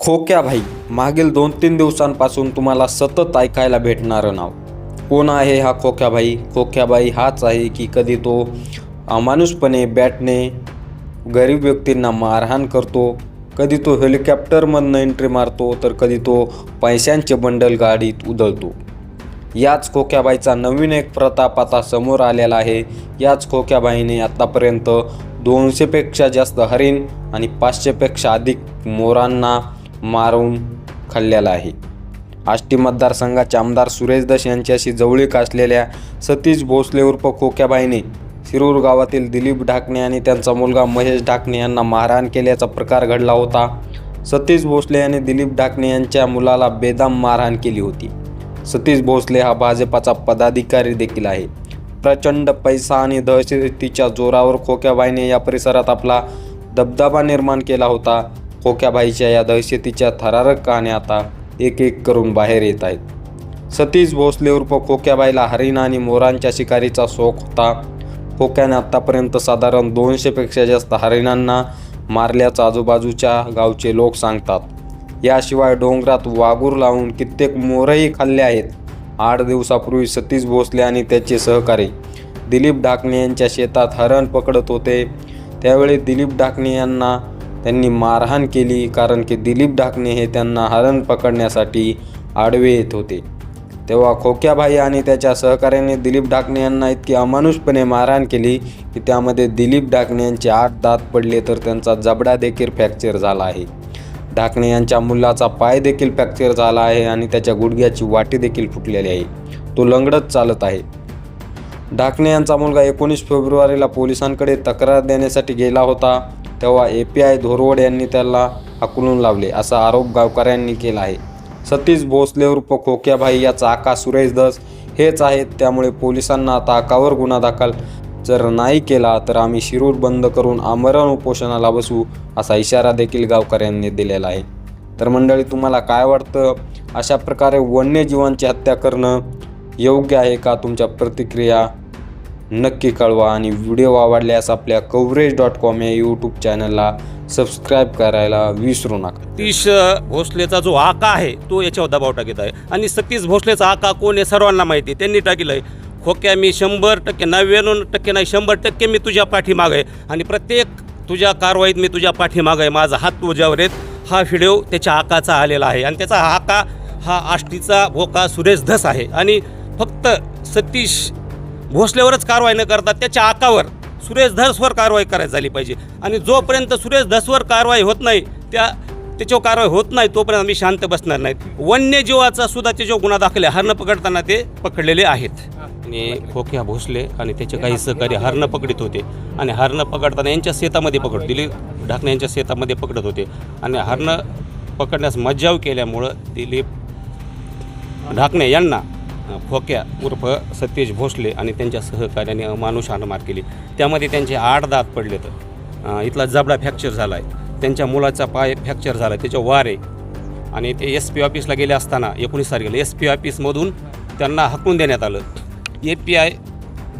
खोक्या भाई मागील दोन तीन दिवसांपासून तुम्हाला सतत ऐकायला भेटणारं नाव. कोण आहे हा खोक्याबाई खोक्याबाई हाच आहे की कधी तो अमानुषपणे बॅटने गरीब व्यक्तींना मारहाण करतो कधी तो हेलिकॉप्टरमधनं एंट्री मारतो तर कधी तो पैशांचे बंडल गाडीत उधळतो. याच खोक्याबाईचा नवीन एक प्रताप आता समोर आलेला आहे. याच खोक्याबाईने आत्तापर्यंत दोनशेपेक्षा जास्त हरिण आणि पाचशेपेक्षा अधिक मोरांना मारून खाल्लेला आहे. आष्टी मतदारसंघाचे आमदार सुरेश दस यांच्याशी जवळीक असलेल्या सतीश भोसले उर्फ खोक्याबाईने शिरूर गावातील दिलीप ढाकणे आणि त्यांचा मुलगा महेश ढाकणे यांना मारहाण केल्याचा प्रकार घडला होता. सतीश भोसले यांनी दिलीप ढाकणे यांच्या मुलाला बेदाम मारहाण केली होती. सतीश भोसले हा भाजपाचा पदाधिकारी देखील आहे. प्रचंड पैसा आणि दहशतीच्या जोरावर खोक्याबाईने या परिसरात आपला दबदबा निर्माण केला होता. खोक्याबाईच्या या दहशतीच्या थरारक कहाण्या आता एक एक करून बाहेर येत आहेत. सतीश भोसले उर्फ खोक्याबाईला हरिण आणि मोरांच्या शिकारीचा शोक होता. खोक्याने आत्तापर्यंत साधारण दोनशेपेक्षा जास्त हरिणांना मारल्याचं आजूबाजूच्या गावचे लोक सांगतात. याशिवाय डोंगरात वागूर लावून कित्येक मोरही खाल्ले आहेत. आठ दिवसापूर्वी सतीश भोसले आणि त्याचे सहकारी दिलीप ढाकणे यांच्या शेतात हरण पकडत होते. त्यावेळी दिलीप ढाकणे यांना त्यांनी मारहाण केली कारण की दिलीप ढाकणे हे त्यांना हरण पकडण्यासाठी आडवे येत होते. तेव्हा खोक्याभाई आणि त्याच्या सहकार्याने दिलीप ढाकणे यांना इतकी अमानुषपणे मारहाण केली की त्यामध्ये दिलीप ढाकणे यांचे आठ दात पडले तर त्यांचा जबडा देखील फ्रॅक्चर झाला आहे. ढाकणे यांच्या मुलाचा पाय देखील फ्रॅक्चर झाला आहे आणि त्याच्या गुडघ्याची वाटी देखील फुटलेली आहे. तो लंगडत चालत आहे. ढाकणे यांचा मुलगा एकोणीस फेब्रुवारीला पोलिसांकडे तक्रार देण्यासाठी गेला होता. तेव्हा ए पी आय धोरवड यांनी त्याला आकलून लावले असा आरोप गावकऱ्यांनी केला आहे. सतीश भोसले उर्फ खोक्याभाई याचा आका सुरेश दस हेच आहेत. त्यामुळे पोलिसांना आता आकावर गुन्हा दाखल जर नाही केला तर आम्ही शिरूर बंद करून आमरण उपोषणाला बसू असा इशारा देखील गावकऱ्यांनी दिलेला आहे. तर मंडळी तुम्हाला काय वाटतं? अशा प्रकारे वन्यजीवांची हत्या करणं योग्य आहे का? तुमच्या प्रतिक्रिया नक्की कळवा आणि व्हिडिओ आवडल्यास आपल्या कवरेज डॉट कॉम या यूट्यूब चॅनलला सबस्क्राईब करायला विसरू नका. सतीश भोसलेचा जो आका आहे तो याच्यावर दबाव टाकत आहे. आणि सतीश भोसलेचा आका कोण आहे सर्वांना माहिती आहे. त्यांनी टाकलं आहे खोक्या मी शंभर टक्के नव्याण्णव टक्के नाही शंभर टक्के मी तुझ्या पाठीमाग आहे. आणि प्रत्येक तुझ्या कारवाईत मी तुझ्या पाठीमाग आहे. माझा हात तुझ्यावर आहेत हा व्हिडिओ त्याच्या आकाचा आलेला आहे. आणि त्याचा आका हा आष्टीचा भोका सुरेश धस आहे. आणि फक्त सतीश भोसलेवरच कारवाई न करता त्याच्या आकावर सुरेश धसवर कारवाई करायची झाली पाहिजे. आणि जोपर्यंत सुरेश धसवर कारवाई होत नाही त्या त्याच्यावर कारवाई होत नाही तोपर्यंत आम्ही शांत बसणार नाहीत. वन्यजीवाचा सुद्धा त्याच्यावर गुन्हा दाखल आहे हरणं पकडताना ते पकडलेले आहेत. आणि खोक्या भोसले आणि त्याचे काही सहकारी हरणं पकडित होते. आणि हरणं पकडताना यांच्या शेतामध्ये पकड दिलीप ढाकणे यांच्या शेतामध्ये पकडत होते. आणि हरणं पकडण्यास मज्जाव केल्यामुळं दिलीप ढाकणे यांना फोक्या उर्फ सतीश भोसले आणि त्यांच्या सहकार्याने अमानुष हाणमार केली. त्यामध्ये त्यांचे आठ दात पडले तर इथला जबडा फ्रॅक्चर झाला आहे त्यांच्या मुलाचा पाय फ्रॅक्चर झाला आहे त्याच्या वार. आहे आणि ते एस पी ऑफिसला गेले असताना एकोणीस तारखेला एस पी ऑफिसमधून त्यांना हाकलून देण्यात आलं. ए पी आय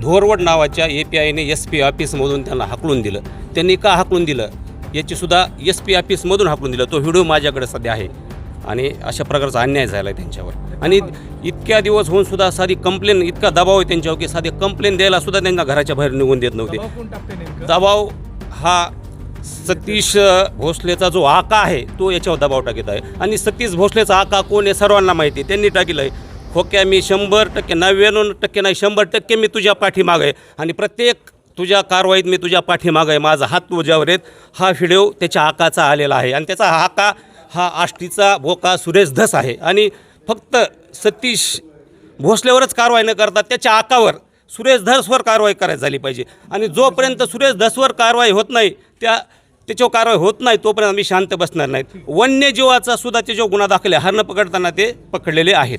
धोरवड नावाच्या ए पी आयने एस पी ऑफिसमधून त्यांना हाकलून दिलं. त्यांनी का हकलून दिलं? याचीसुद्धा एस पी ऑफिसमधून हकलून दिलं. तो व्हिडिओ माझ्याकडे सध्या आहे. आणि अशा प्रकारचा अन्याय झाला आहे त्यांच्यावर. आणि इतक्या दिवस होऊन सुद्धा साधी कंप्लेन इतका दबाव आहे त्यांच्यावर की साधी कंप्लेन द्यायला सुद्धा त्यांना घराच्या बाहेर निघून देत नव्हते. दबाव हा सतीश भोसलेचा जो आका आहे तो याच्यावर दबाव टाकीत आहे. आणि सतीश भोसलेचा आका कोण आहे सर्वांना माहिती आहे. त्यांनी टाकीलं आहे खोक्या मी शंभर टक्के नव्याण्णव टक्के नाही शंभर टक्के मी तुझ्या पाठीमाग आहे. आणि प्रत्येक तुझ्या कारवाईत मी तुझ्या पाठीमाग आहे. माझा हात तुझ्यावर आहेत. हा व्हिडिओ त्याच्या आकाचा आलेला आहे. आणि त्याचा आका हा आष्टीचा भोका सुरेश धस आहे. आणि फक्त सतीश भोसलेवरच कारवाई न करता त्याच्या आकावर सुरेश धसवर कारवाई करायची झाली पाहिजे. आणि जोपर्यंत सुरेश धसवर कारवाई होत नाही त्या त्याच्यावर कारवाई होत नाही तोपर्यंत आम्ही शांत बसणार नाहीत. वन्यजीवाचा सुद्धा त्याच्यावर गुन्हा दाखल आहे हरणं पकडताना ते पकडलेले आहेत.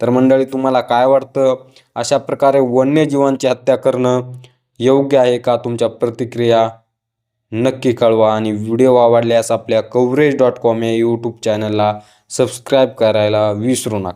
तर मंडळी तुम्हाला काय वाटतं? अशा प्रकारे वन्यजीवांची हत्या करणं योग्य आहे का तुमच्या प्रतिक्रिया? नक्की कळवा आणि व्हिडिओ आवडल्यास आपल्या कवरेज डॉट कॉम या यूट्यूब चॅनलला सबस्क्राईब करायला विसरू नका.